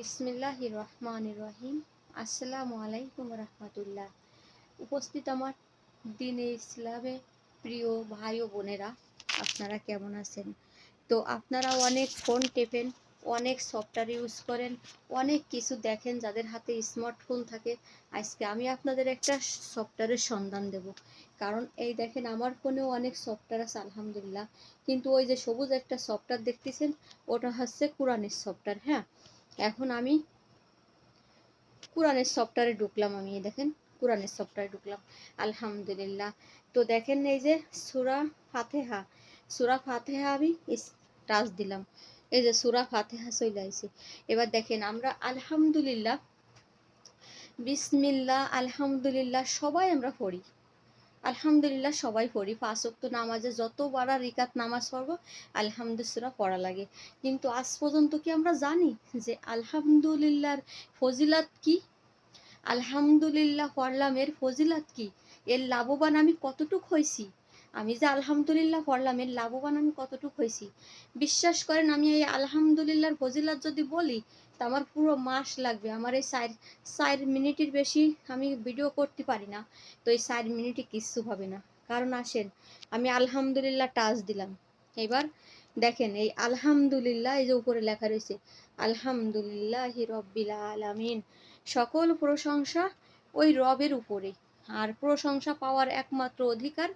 বিসমিল্লাহ রহমান রহিম আসসালামু আলাইকুম রহমতুল্লাহ। উপস্থিত আমার দিনে ইসলামে প্রিয় ভাই ও বোনেরা, আপনারা কেমন আছেন? তো আপনারা অনেক ফোন টেপেন, অনেক সফটওয়্যার ইউজ করেন, অনেক কিছু দেখেন যাদের হাতে স্মার্টফোন থাকে। আজকে আমি আপনাদের একটা সফটওয়্যারের সন্ধান দেব। কারণ এই দেখেন আমার ফোনেও অনেক সফটওয়্যার আছে, আলহামদুলিল্লাহ। কিন্তু ওই যে সবুজ একটা সফটওয়্যার দেখতেছেন, ওটা হচ্ছে কোরআনের সফটওয়্যার হ্যাঁ? এখন আমি কোরআনের সফটওয়্যারে ঢুকলাম আমি দেখেন, কোরআনের সফটওয়্যারে ঢুকলাম। আলহামদুলিল্লাহ। তো দেখেন এই যে সুরা ফাতেহা সুরা ফাতেহা আমি টাচ দিলাম। এই যে সুরা ফাতেহা চলে আইছে। এবার দেখেন আমরা আলহামদুলিল্লাহ, বিসমিল্লাহ, আলহামদুলিল্লাহ সবাই আমরা পড়ি। আলহামদুলিল্লাহ সবাই পড়ি। পাঁচ অক্ত নামাজে যতবার রিকাত নামাজ পড়ব আলহামদুসুরা পড়া লাগে। কিন্তু আজ পর্যন্ত কি আমরা জানি যে আলহামদুলিল্লাহর ফজিলাত কি? আলহামদুলিল্লাহ পড়লাম এর ফজিলাত কি? এর লাভবান আমি কতটুক হয়েছি? আমি যে আলহামদুলিল্লাহ পড়লাম, এর লাভবান আমি কতটুকু হয়েছি? বিশ্বাস করেন, আমি এই আলহামদুলিল্লাহর ফজিলাত যদি বলি, তা আমার পুরো মাস লাগবে। আমার এই চার চার মিনিটের বেশি আমি ভিডিও করতে পারি না। তো এই চার মিনিটে কিচ্ছু হবে না। কারণ আসেন, আমি আলহামদুলিল্লাহ টাচ দিলাম। এবার দেখেন, এই আলহামদুলিল্লাহ এই যে উপরে লেখা রয়েছে, আলহামদুলিল্লাহ রব্বিল আলামিন। সকল প্রশংসা ওই রবের উপরে। আর প্রশংসা পাওয়ার একমাত্র অধিকার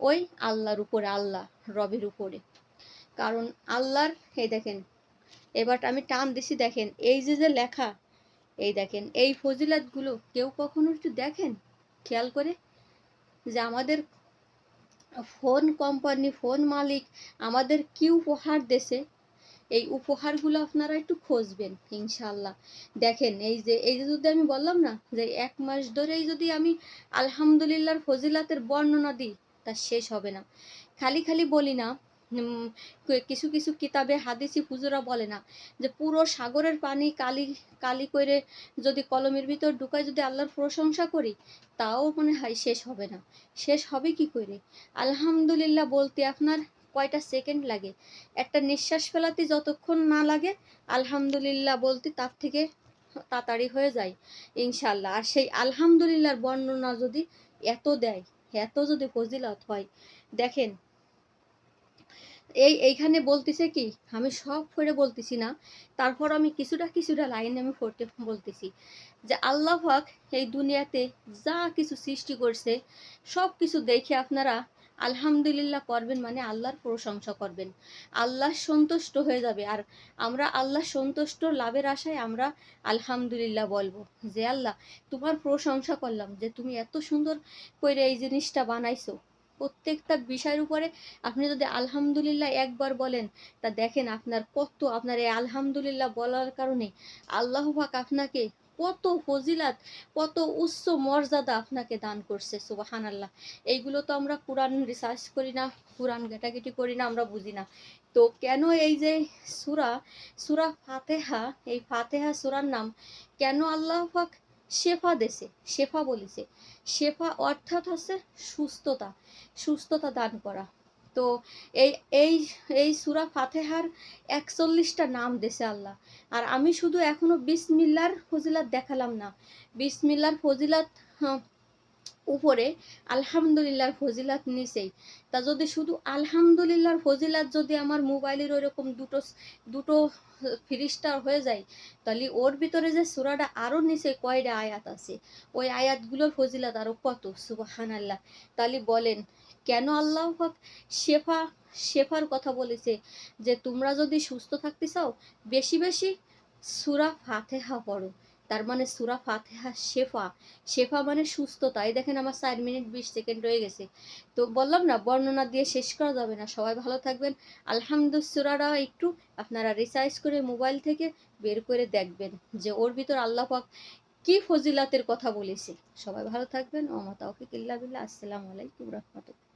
ওই আল্লাহর উপরে, আল্লাহ রবের উপরে। কারণ আল্লাহর, এই দেখেন, এবার আমি টান দিছি, দেখেন, এই যে যে লেখা, এই দেখেন, এই ফজিলাতগুলো কেউ কখনো একটু দেখেন? খেয়াল করে? যে আমাদের ফোন কোম্পানি, ফোন মালিক আমাদের কি উপহার দেশে এই উপহারগুলো আপনারা একটু খুঁজবেন ইনশাল্লাহ দেখেন, এই যে এই যে যদি আমি বললাম না, যে এক মাস ধরেই যদি আমি আলহামদুলিল্লাহর ফজিলাতের বর্ণনা দিই তা শেষ হবে না। খালি খালি বলি না কিছু কিছু কিতাবে হাদিসি হুজুরা বলে না যে পুরো সাগরের পানি কালি কালি করে যদি কলমের ভিতর ঢুকায় যদি আল্লাহর প্রশংসা করি, তাও মনে হয় শেষ হবে না। শেষ হবে কি করে আলহামদুলিল্লাহ বলতে আপনার কয়টা সেকেন্ড লাগে। একটা নিঃশ্বাস ফেলাতে যতক্ষণ না লাগে, আলহামদুলিল্লাহ বলতে তার থেকে তাড়াতাড়ি হয়ে যায় ইনশাল্লাহ আর সেই আলহামদুলিল্লাহর বর্ণনা যদি এত দেয় এত যদি ফজিলত হয়, দেখেন, এই, এইখানে বলতেছে কি, আমি সব ফেরে বলতেছি না, তারপর আমি কিছুটা কিছুটা লাইন আমি পড়তে বলতেছি যে আল্লাহ হক এই দুনিয়াতে যা কিছু সৃষ্টি করছে সব কিছু দেখে আপনারা আলহামদুলিল্লাহ করবেন মানে আল্লাহর প্রশংসা করবেন। আল্লাহ সন্তুষ্ট হয়ে যাবে। আর আমরা আল্লাহ সন্তুষ্ট লাভের আশায় আমরা আলহামদুলিল্লাহ বলব যে, আল্লাহ, তোমার প্রশংসা করলাম যে তুমি এত সুন্দর করে এই জিনিসটা বানাইছো। প্রত্যেকটা বিষয়ের উপরে আপনি যদি আলহামদুলিল্লাহ একবার বলেন, তা দেখেন আপনার কত, আপনার এই আলহামদুলিল্লাহ বলার কারণে আল্লাহ পাক আপনাকে কত ফজিলাত, কত উচ্চ মর্যাদা আপনাকে দান করছে সুবাহান আল্লাহ এইগুলো তো আমরা কোরআন রিসার্চ করি না, কোরআন ঘেটাঘেটি করি না, আমরা বুঝি না। তো কেন এই যে সুরা সুরা ফাতেহা, এই ফাতেহা সুরার নাম কেন আল্লাহ পাক শেফা দেশে শেফা বলেছে? শেফা অর্থাৎ হচ্ছে সুস্থতা সুস্থতা দান করা। তো এই এই এই সুরা ফাতেহার একচল্লিশটা নাম দেশে আল্লাহ। আর আমি শুধু এখনও বিসমিল্লার ফজিলাত দেখালাম না। বিসমিল্লার ফজিলাত উপরে আলহামদুলিল্লাহর ফজিলাত নিচেই তা যদি শুধু আলহামদুলিল্লাহর ফজিলাত যদি আমার মোবাইলের ওইরকম দুটো দুটো ফিরিস্টার হয়ে যায়, তাহলে ওর ভিতরে যে সুরাটা আরও নিচে কয়টা আয়াত আছে, ওই আয়াতগুলোর ফজিলাত আরও কত? সুবাহান আল্লাহ তাহলে বলেন, কেন আল্লাহ শেফা, শেফার কথা বলেছে যে তোমরা যদি সুস্থ থাকতে চাও, বেশি বেশি সুরা ফাতেহা পড়ো। তার মানে সুরা ফাতেহা শেফা। শেফা মানে সুস্থতা। এই দেখেন আমার চার মিনিট বিশ সেকেন্ড রয়ে গেছে। তো বললাম না, বর্ণনা দিয়ে শেষ করা যাবে না। সবাই ভালো থাকবেন। আলহামদুসুরারা একটু আপনারা রিসার্চ করে মোবাইল থেকে বের করে দেখবেন যে ওর ভিতর আল্লাহ পাক কি ফজিলাতের কথা বলেছে। সবাই ভালো থাকবেন। ওমা তাওফিক ইল্লা বিল্লাহ। আসসালামু আলাইকুম রহমতুল্লাহ।